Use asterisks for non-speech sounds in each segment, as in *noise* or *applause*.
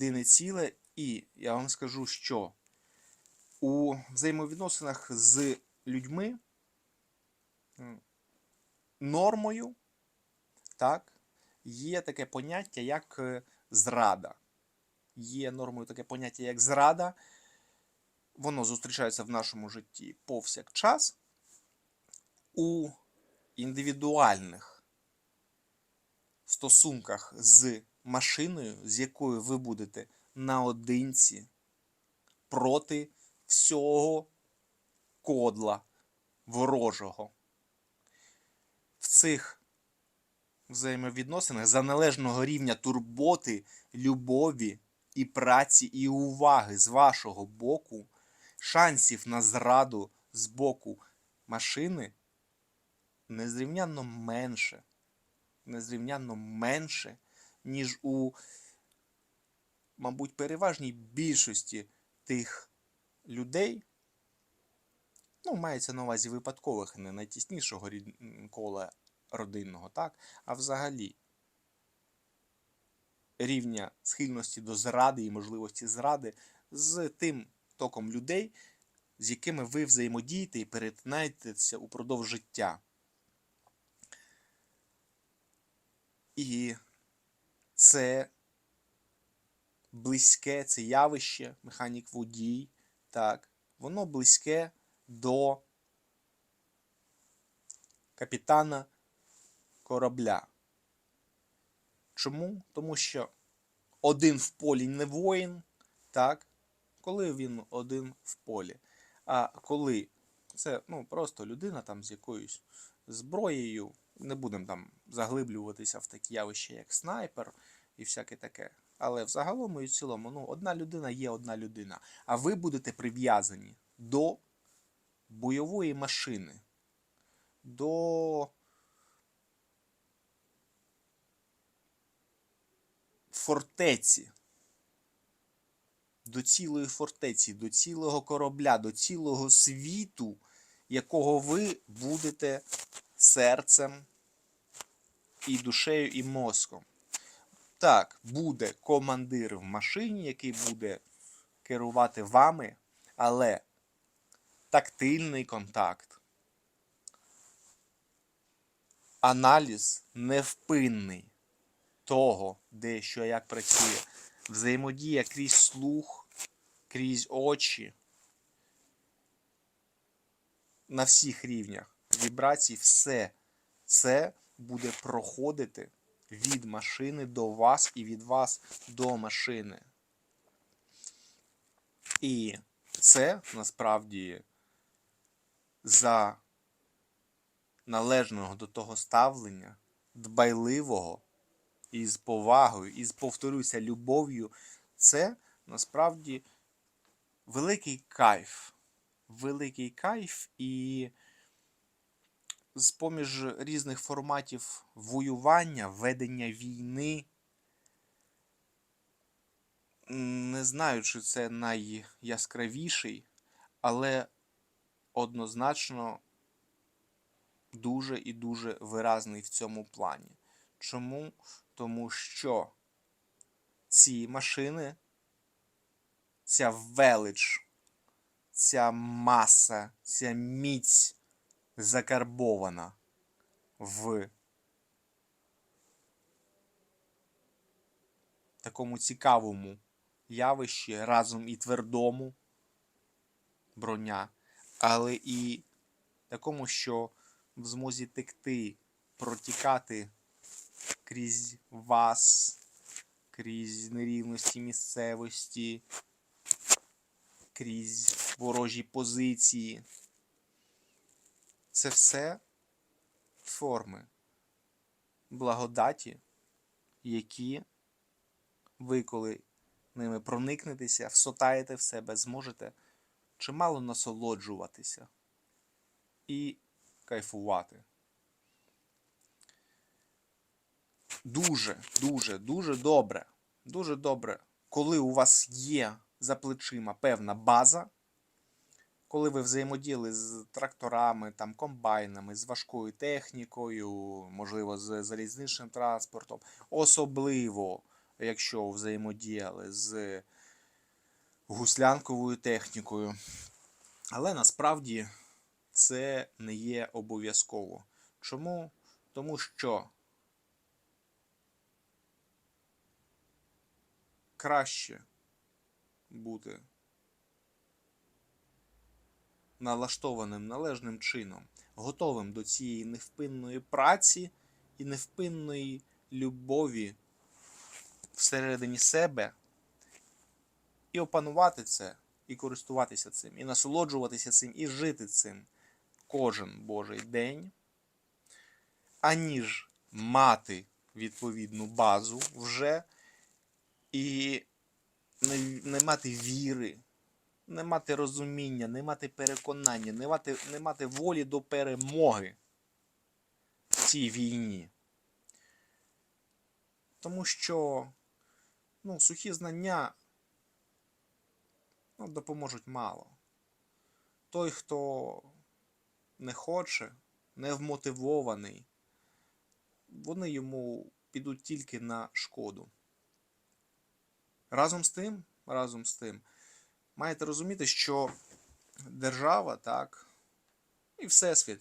єдине ціле, і я вам скажу, що у взаємовідносинах з людьми нормою так, є таке поняття, як е, зрада. Є нормою таке поняття, як зрада. Воно зустрічається в нашому житті повсякчас. У індивідуальних стосунках з машиною, з якою ви будете наодинці проти всього кодла ворожого. В цих взаємовідносинах за належного рівня турботи, любові і праці і уваги з вашого боку, шансів на зраду з боку машини незрівнянно менше. Незрівнянно менше, ніж у, мабуть, переважній більшості тих людей, ну, мається на увазі випадкових, не найтіснішого рід- кола родинного, так, а взагалі рівня схильності до зради і можливості зради з тим током людей, з якими ви взаємодієте і перетинаєтеся упродовж життя. І це близьке, це явище, механік водій, так, воно близьке до капітана корабля. Чому? Тому що один в полі не воїн, так, коли він один в полі. А коли це ну, просто людина там з якоюсь зброєю, не будемо там заглиблюватися в такі явища, як снайпер і всяке таке. Але взагалом і в цілому, ну, одна людина є одна людина. А ви будете прив'язані до бойової машини, до фортеці, до цілої фортеці, до цілого корабля, до цілого світу, якого ви будете серцем і душею, і мозком. Так, буде командир в машині, який буде керувати вами, але тактильний контакт, аналіз невпинний того, де що як працює, взаємодія крізь слух, крізь очі на всіх рівнях вібрацій, все це буде проходити від машини до вас і від вас до машини. І це насправді за належного до того ставлення, дбайливого і з повагою, і з, повторюся, любов'ю, це насправді великий кайф. Великий кайф і з поміж різних форматів воювання, ведення війни. Не знаю, чи це найяскравіший, але однозначно дуже і дуже виразний в цьому плані. Чому? Тому що ці машини, ця велич, ця маса, ця міць закарбована в такому цікавому явищі разом і твердому броня, але і такому, що в змозі текти, протікати крізь вас, крізь нерівності місцевості, крізь ворожі позиції. Це все форми благодаті, які ви, коли ними проникнетеся, всотаєте в себе, зможете чимало насолоджуватися і кайфувати. Дуже, дуже, дуже добре. Дуже добре, коли у вас є за плечима певна база, коли ви взаємодіяли з тракторами, там, комбайнами, з важкою технікою, можливо, з залізничним транспортом, особливо якщо взаємодіяли з гуслянковою технікою. Але насправді це не є обов'язково. Чому? Тому що краще бути налаштованим належним чином, готовим до цієї невпинної праці і невпинної любові всередині себе, і опанувати це, і користуватися цим, і насолоджуватися цим, і жити цим кожен божий день, аніж мати відповідну базу вже і не, не мати віри, не мати розуміння, не мати переконання, не мати, не мати волі до перемоги в цій війні. Тому що ну, сухі знання ну, допоможуть мало. Той, хто не хоче, не вмотивований, вони йому підуть тільки на шкоду. Разом з тим, разом з тим, маєте розуміти, що держава, так, і Всесвіт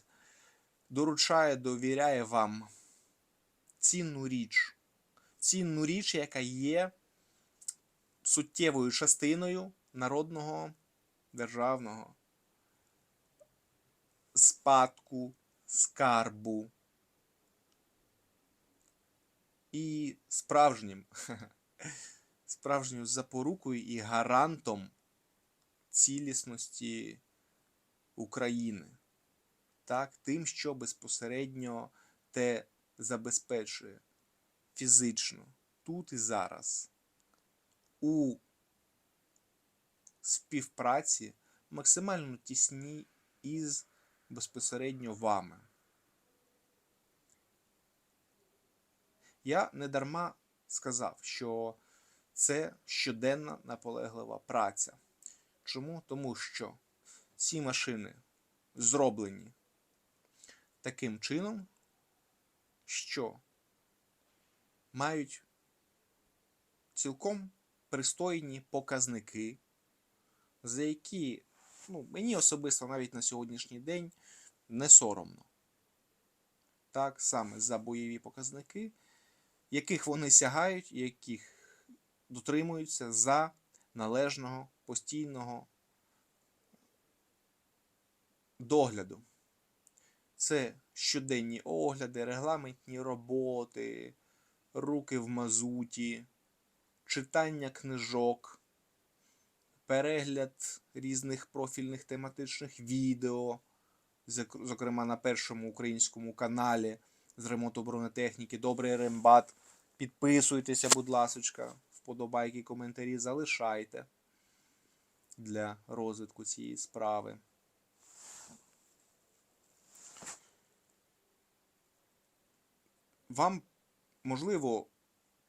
доручає, довіряє вам цінну річ. Цінну річ, яка є суттєвою частиною народного державного спадку, скарбу і справжнім, *laughs* справжньою запорукою і гарантом цілісності України. Так, Тим, що безпосередньо те забезпечує фізично, тут і зараз, у співпраці максимально тісній із безпосередньо вами. Я недарма сказав, що це щоденна наполеглива праця. Чому? Тому що ці машини зроблені таким чином, що мають цілком пристойні показники, за які ну, мені особисто навіть на сьогоднішній день не соромно. Так саме за бойові показники, яких вони сягають, яких дотримуються за належного постійного догляду. Це щоденні огляди, регламентні роботи, руки в мазуті, читання книжок, перегляд різних профільних тематичних відео, зокрема на першому українському каналі з ремонту бронетехніки. Добрий рембат. Підписуйтеся, будь ласочка, вподобайки, коментарі залишайте для розвитку цієї справи. Вам, можливо,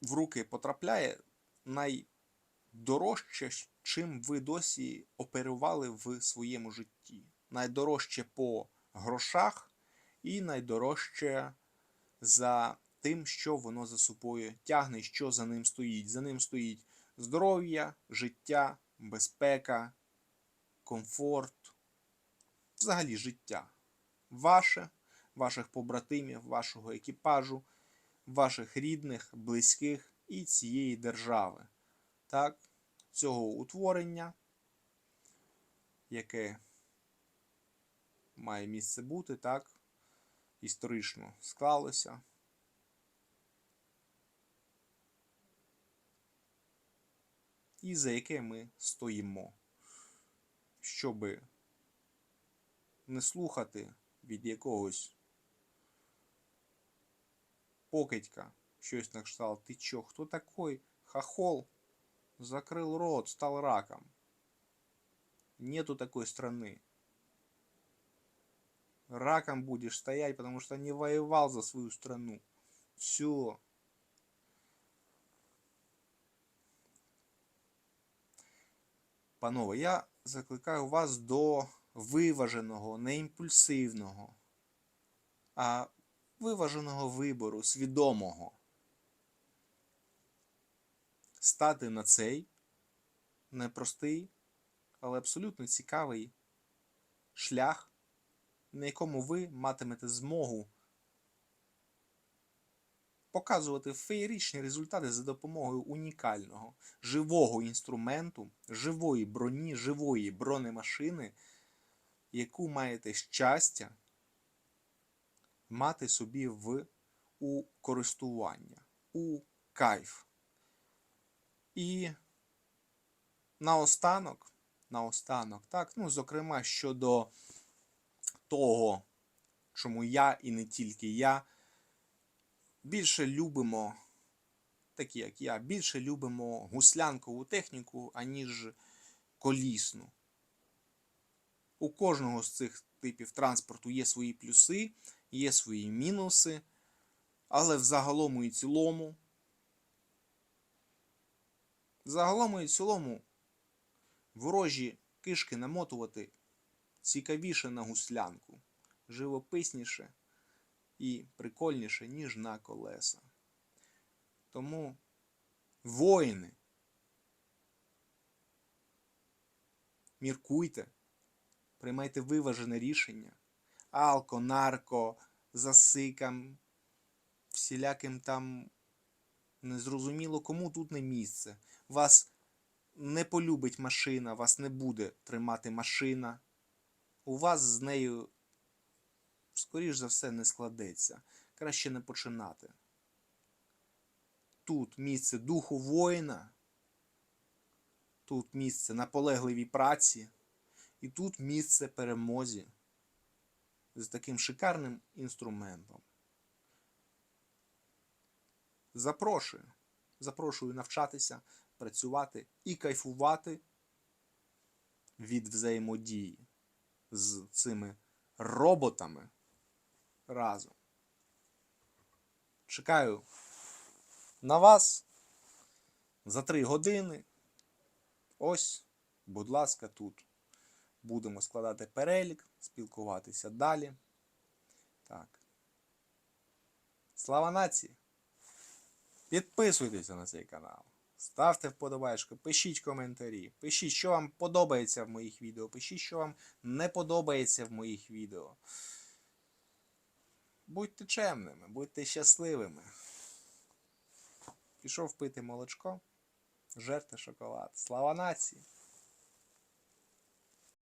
в руки потрапляє найдорожче, чим ви досі оперували в своєму житті. Найдорожче по грошах і найдорожче за тим, що воно за собою тягне, що за ним стоїть. За ним стоїть здоров'я, життя, безпека, комфорт, взагалі життя. Ваше, ваших побратимів, вашого екіпажу, ваших рідних, близьких і цієї держави. Так, цього утворення, яке має місце бути, так, історично склалося. І за яке ми стоїмо, щоби не слухати від якогось покидька щось на кшталт. Ти чо, хто такой? Хохол закрыл рот, стал раком. Нету такой страны. Раком будешь стоять, потому что не воевал за свою страну. Все. Панове, я закликаю вас до виваженого, не імпульсивного, а виваженого вибору, свідомого. стати на цей непростий, але абсолютно цікавий шлях, на якому ви матимете змогу показувати феєричні результати за допомогою унікального живого інструменту, живої броні, живої бронемашини, яку маєте щастя мати собі в у користування, у кайф. І наостанок, наостанок, так, ну, зокрема, щодо того, чому я і не тільки я більше любимо, такі як я, більше любимо гуслянкову техніку, аніж колісну. У кожного з цих типів транспорту є свої плюси, є свої мінуси, але в загалому і цілому, в загалому і цілому ворожі кишки намотувати цікавіше на гуслянку, живописніше і прикольніше, ніж на колеса. Тому воїни. Міркуйте, приймайте виважене рішення. Алко, нарко, засикам, всіляким там незрозуміло, кому тут не місце. Вас не полюбить машина, вас не буде тримати машина. У вас з нею скоріш за все, не складеться. Краще не починати. Тут місце духу воїна, тут місце наполегливій праці, і тут місце перемозі з таким шикарним інструментом. Запрошую. Запрошую навчатися, працювати і кайфувати від взаємодії з цими роботами разом. Чекаю на вас за три години. Ось, будь ласка, тут. Будемо складати перелік, спілкуватися далі. Так. Слава нації! Підписуйтеся на цей канал. Ставте вподобайку, пишіть коментарі, пишіть, що вам подобається в моїх відео, пишіть, що вам не подобається в моїх відео. Будьте чемними, будьте щасливими. Пішов пити молочко, жерти шоколад. Слава нації!